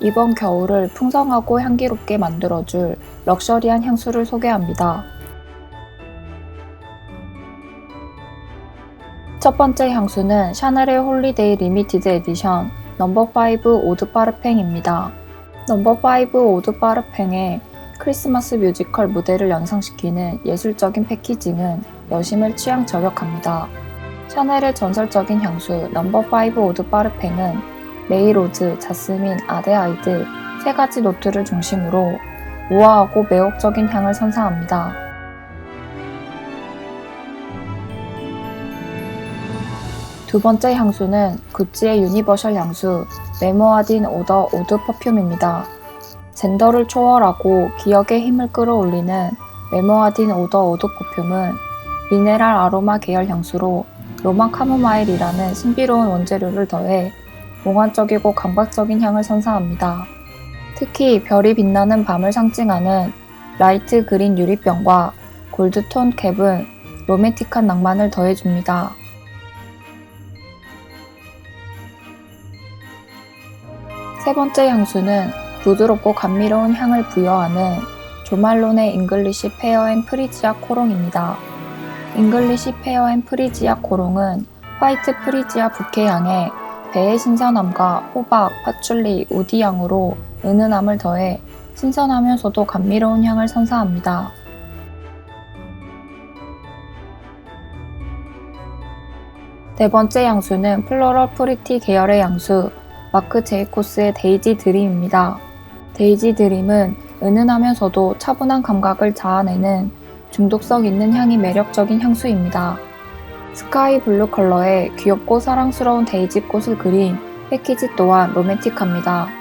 이번 겨울을 풍성하고 향기롭게 만들어줄 럭셔리한 향수를 소개합니다. 첫 번째 향수는 샤넬의 홀리데이 리미티드 에디션 넘버5 오드 파르팽입니다. 넘버5 오드 파르팽의 크리스마스 뮤지컬 무대를 연상시키는 예술적인 패키징은 여심을 취향 저격합니다. 샤넬의 전설적인 향수 넘버5 오드 파르팽은 메이로즈, 자스민, 아데아이드 세 가지 노트를 중심으로 우아하고 매혹적인 향을 선사합니다. 두 번째 향수는 구찌의 유니버셜 향수 메모아딘 오더 오드 퍼퓸입니다. 젠더를 초월하고 기억의 힘을 끌어올리는 메모아딘 오더 오드 퍼퓸은 미네랄 아로마 계열 향수로 로마 카모마일이라는 신비로운 원재료를 더해 몽환적이고 감각적인 향을 선사합니다. 특히 별이 빛나는 밤을 상징하는 라이트 그린 유리병과 골드톤 캡은 로맨틱한 낭만을 더해줍니다. 세 번째 향수는 부드럽고 감미로운 향을 부여하는 조말론의 잉글리시 페어 앤 프리지아 코롱입니다. 잉글리시 페어 앤 프리지아 코롱은 화이트 프리지아 부케 향에 배의 신선함과 호박, 파출리, 우디 향으로 은은함을 더해 신선하면서도 감미로운 향을 선사합니다. 네 번째 향수는 플로럴 프리티 계열의 향수 마크 제이코스의 데이지 드림입니다. 데이지 드림은 은은하면서도 차분한 감각을 자아내는 중독성 있는 향이 매력적인 향수입니다. 스카이 블루 컬러의 귀엽고 사랑스러운 데이지 꽃을 그린 패키지 또한 로맨틱합니다.